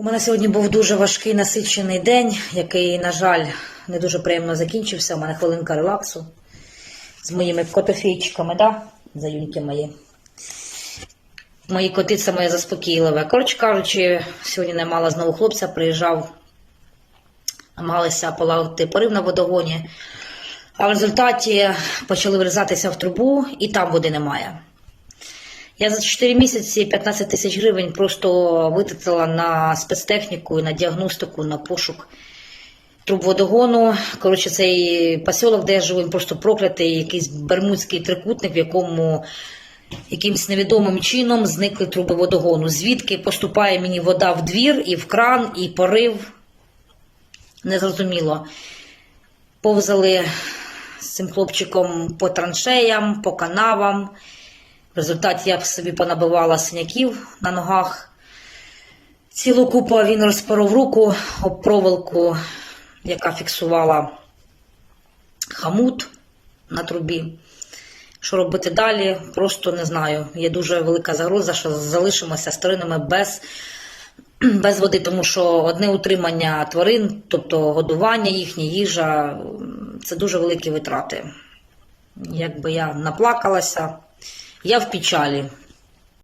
У мене сьогодні був дуже важкий насичений день, який, на жаль, не дуже приємно закінчився. У мене хвилинка релаксу з моїми котофійчиками, да? Заюньки мої. Мої коти це моє заспокійливе. Коротше кажучи, сьогодні не мала знову хлопця, приїжджав, намагалися полагодити порив на водогоні. А в результаті почали врізатися в трубу, і там води немає. Я за 4 місяці 15 тисяч гривень просто витратила на спецтехніку, на діагностику, на пошук труб водогону. Коротше, цей посілок, де я живу, він просто проклятий, якийсь бермудський трикутник, в якому якимсь невідомим чином зникли труби водогону. Звідки поступає мені вода в двір, і в кран, і порив. Незрозуміло. Повзали з цим хлопчиком по траншеям, по канавам. В результаті я б собі понабивала синяків на ногах. Цілу купу він розпоров руку об проволоку, яка фіксувала хамут на трубі. Що робити далі, просто не знаю. Є дуже велика загроза, що залишимося старинами без, без води, тому що одне утримання тварин, тобто годування їхня їжа, це дуже великі витрати. Якби я наплакалася, я в печалі.